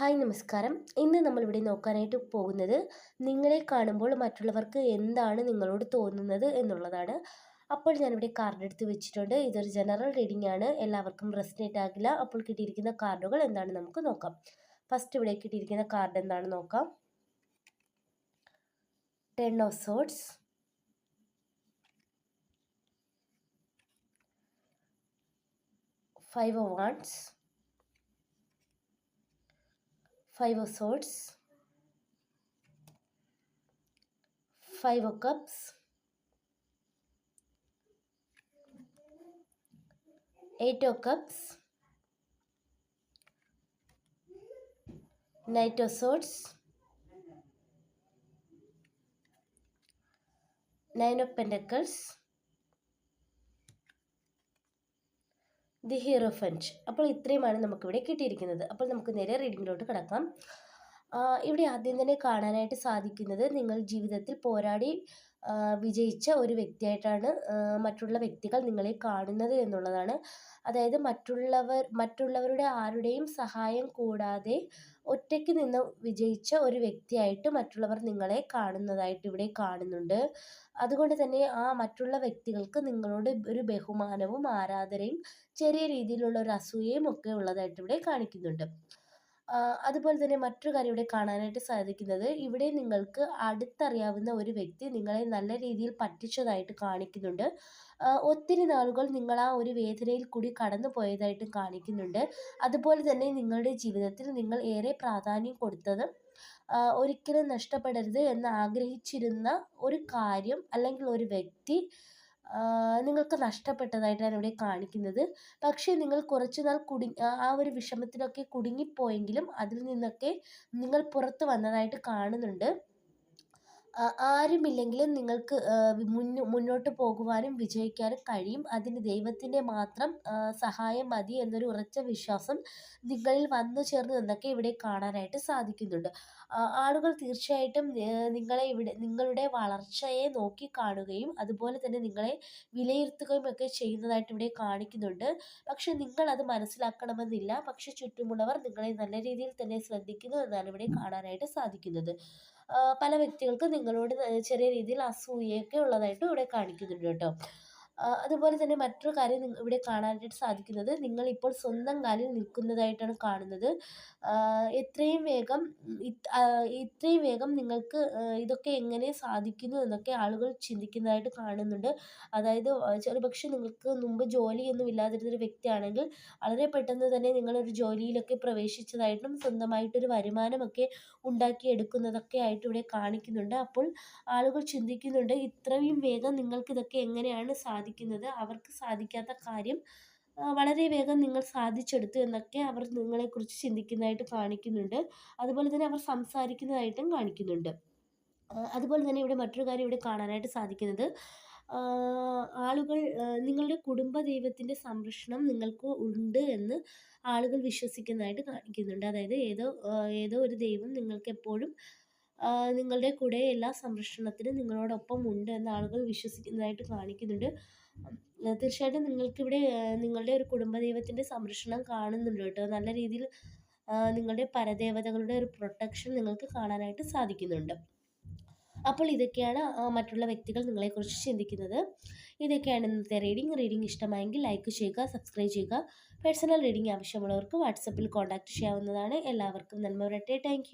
Hi നമസ്കാരം. ഇന്ന് നമ്മളിവിടെ നോക്കാനായിട്ട് പോകുന്നത് നിങ്ങളെ കാണുമ്പോൾ മറ്റുള്ളവർക്ക് എന്താണ് നിങ്ങളോട് തോന്നുന്നത് എന്നുള്ളതാണ്. അപ്പോൾ ഞാനിവിടെ കാർഡ് എടുത്ത് വെച്ചിട്ടുണ്ട്. ഇതൊരു ജനറൽ റീഡിംഗ് ആണ്. എല്ലാവർക്കും റെസ്നേറ്റ് ആകില്ല. അപ്പോൾ കിട്ടിയിരിക്കുന്ന കാർഡുകൾ എന്താണ് നമുക്ക് നോക്കാം. ഫസ്റ്റ് ഇവിടെ കിട്ടിയിരിക്കുന്ന കാർഡ് എന്താണ് നോക്കാം. Ten of swords five of wands five of swords five of cups eight of cups knight of swords nine of pentacles the hierophant ഇത്രയുമാണ് നമുക്കിവിടെ കിട്ടിയിരിക്കുന്നത്. അപ്പോൾ നമുക്ക് നേരെ റീഡിങ്ങിലോട്ട് കിടക്കാം. ഇവിടെ ആദ്യം തന്നെ കാണാനായിട്ട് സാധിക്കുന്നത് നിങ്ങൾ ജീവിതത്തിൽ പോരാടി വിജയിച്ച ഒരു വ്യക്തിയായിട്ടാണ് മറ്റുള്ള വ്യക്തികൾ നിങ്ങളെ കാണുന്നത് എന്നുള്ളതാണ്. അതായത് മറ്റുള്ളവർ മറ്റുള്ളവരുടെ ആരുടെയും സഹായം കൂടാതെ ഒറ്റയ്ക്ക് നിന്ന് വിജയിച്ച ഒരു വ്യക്തിയായിട്ട് മറ്റുള്ളവർ നിങ്ങളെ കാണുന്നതായിട്ട് ഇവിടെ കാണുന്നുണ്ട്. അതുകൊണ്ട് തന്നെ ആ മറ്റുള്ള വ്യക്തികൾക്ക് നിങ്ങളോട് ഒരു ബഹുമാനവും ആരാധനയും ചെറിയ രീതിയിലുള്ള ഒരു അസൂയയും ഒക്കെ ഉള്ളതായിട്ട് ഇവിടെ കാണിക്കുന്നുണ്ട്. അതുപോലെ തന്നെ മറ്റൊരു കാര്യം ഇവിടെ കാണാനായിട്ട് സാധിക്കുന്നത്. ഇവിടെ നിങ്ങൾക്ക് അടുത്തറിയാവുന്ന ഒരു വ്യക്തി നിങ്ങളെ നല്ല രീതിയിൽ പറ്റിച്ചതായിട്ട് കാണിക്കുന്നുണ്ട്. ഒത്തിരി നാളുകൾ നിങ്ങൾ ആ ഒരു വേദനയിൽ കൂടി കടന്നു പോയതായിട്ടും കാണിക്കുന്നുണ്ട്. അതുപോലെ തന്നെ നിങ്ങളുടെ ജീവിതത്തിൽ നിങ്ങൾ ഏറെ പ്രാധാന്യം കൊടുത്തത് ഒരിക്കലും നഷ്ടപ്പെടരുത് എന്ന് ആഗ്രഹിച്ചിരുന്ന ഒരു കാര്യം അല്ലെങ്കിൽ ഒരു വ്യക്തി നിങ്ങൾക്ക് നഷ്ടപ്പെട്ടതായിട്ടാണ് ഇവിടെ കാണിക്കുന്നത്. പക്ഷേ നിങ്ങൾ കുറച്ച് നാൾ കുടി ആ ഒരു വിഷമത്തിലൊക്കെ കുടുങ്ങിപ്പോയെങ്കിലും അതിൽ നിന്നൊക്കെ നിങ്ങൾ പുറത്ത് വന്നതായിട്ട് കാണുന്നുണ്ട്. ആരുമില്ലെങ്കിലും നിങ്ങൾക്ക് മുന്നോട്ട് പോകുവാനും വിജയിക്കാനും കഴിയും. അതിന് ദൈവത്തിന്റെ മാത്രം സഹായം മതി എന്നൊരു ഉറച്ച വിശ്വാസം നിങ്ങളിൽ വന്നു ചേർന്നു എന്നൊക്കെ ഇവിടെ കാണാനായിട്ട് സാധിക്കുന്നുണ്ട്. ആളുകൾ തീർച്ചയായിട്ടും നിങ്ങളെ ഇവിടെ നിങ്ങളുടെ വളർച്ചയെ നോക്കി കാണുകയും അതുപോലെ തന്നെ നിങ്ങളെ വിലയിരുത്തുകയും ഒക്കെ ചെയ്യുന്നതായിട്ട് ഇവിടെ കാണിക്കുന്നുണ്ട്. പക്ഷെ നിങ്ങൾ അത് മനസ്സിലാക്കണമെന്നില്ല. പക്ഷെ ചുറ്റുമുള്ളവർ നിങ്ങളെ നല്ല രീതിയിൽ തന്നെ ശ്രദ്ധിക്കുന്നു എന്നാണ് ഇവിടെ കാണാനായിട്ട് സാധിക്കുന്നത്. പല വ്യക്തികൾക്ക് നിങ്ങളോട് ചെറിയ രീതിയിൽ അസൂയയൊക്കെ ഉള്ളതായിട്ടും ഇവിടെ കാണിക്കുന്നുണ്ട് കേട്ടോ. അതുപോലെ തന്നെ മറ്റൊരു കാര്യം ഇവിടെ കാണാനായിട്ട് സാധിക്കുന്നത് നിങ്ങളിപ്പോൾ സ്വന്തം കാലിൽ നിൽക്കുന്നതായിട്ടാണ് കാണുന്നത്. എത്രയും വേഗം ഇത്രയും വേഗം നിങ്ങൾക്ക് ഇതൊക്കെ എങ്ങനെ സാധിക്കുന്നു എന്നൊക്കെ ആളുകൾ ചിന്തിക്കുന്നതായിട്ട് കാണുന്നുണ്ട്. അതായത് പക്ഷേ നിങ്ങൾക്ക് മുമ്പ് ജോലിയൊന്നും ഇല്ലാതിരുന്നൊരു വ്യക്തിയാണെങ്കിൽ വളരെ പെട്ടെന്ന് തന്നെ നിങ്ങളൊരു ജോലിയിലൊക്കെ പ്രവേശിച്ചതായിട്ടും സ്വന്തമായിട്ടൊരു വരുമാനമൊക്കെ ഉണ്ടാക്കിയെടുക്കുന്നതൊക്കെ ആയിട്ട് ഇവിടെ കാണിക്കുന്നുണ്ട്. അപ്പോൾ ആളുകൾ ചിന്തിക്കുന്നുണ്ട് ഇത്രയും വേഗം നിങ്ങൾക്കിതൊക്കെ എങ്ങനെയാണ് സാധിക്കുന്നത് സാധിക്കുന്നത്. അവർക്ക് സാധിക്കാത്ത കാര്യം വളരെ വേഗം നിങ്ങൾ സാധിച്ചെടുത്തു എന്നൊക്കെ അവർ നിങ്ങളെക്കുറിച്ച് ചിന്തിക്കുന്നതായിട്ട് കാണിക്കുന്നുണ്ട്. അതുപോലെ തന്നെ അവർ സംസാരിക്കുന്നതായിട്ടും കാണിക്കുന്നുണ്ട്. അതുപോലെ തന്നെ ഇവിടെ മറ്റൊരു കാര്യം ഇവിടെ കാണാനായിട്ട് സാധിക്കുന്നത്. ആളുകൾ നിങ്ങളുടെ കുടുംബ ദൈവത്തിന്റെ സംരക്ഷണം നിങ്ങൾക്ക് ഉണ്ട് എന്ന് ആളുകൾ വിശ്വസിക്കുന്നതായിട്ട് കാണിക്കുന്നുണ്ട്. അതായത് ഏതോ ഏതോ ഒരു ദൈവം നിങ്ങൾക്ക് എപ്പോഴും നിങ്ങളുടെ കൂടെ എല്ലാ സംരക്ഷണത്തിനും നിങ്ങളോടൊപ്പം ഉണ്ട് എന്ന് ആളുകൾ വിശ്വസിക്കുന്നതായിട്ട് കാണിക്കുന്നുണ്ട്. തീർച്ചയായിട്ടും നിങ്ങൾക്കിവിടെ നിങ്ങളുടെ ഒരു കുടുംബദൈവത്തിന്റെ സംരക്ഷണം കാണുന്നുണ്ട് കേട്ടോ. നല്ല രീതിയിൽ നിങ്ങളുടെ പരദേവതകളുടെ ഒരു പ്രൊട്ടക്ഷൻ നിങ്ങൾക്ക് കാണാനായിട്ട് സാധിക്കുന്നുണ്ട്. അപ്പോൾ ഇതൊക്കെയാണ് മറ്റുള്ള വ്യക്തികൾ നിങ്ങളെക്കുറിച്ച് ചിന്തിക്കുന്നത്. ഇതൊക്കെയാണ് ഇന്നത്തെ റീഡിംഗ്. റീഡിംഗ് ഇഷ്ടമായെങ്കിൽ ലൈക്ക് ചെയ്യുക സബ്സ്ക്രൈബ് ചെയ്യുക. പേഴ്സണൽ റീഡിംഗ് ആവശ്യമുള്ളവർക്ക് വാട്സപ്പിൽ കോൺടാക്റ്റ് ചെയ്യാവുന്നതാണ്. എല്ലാവർക്കും നന്മ വരട്ടെ താങ്ക്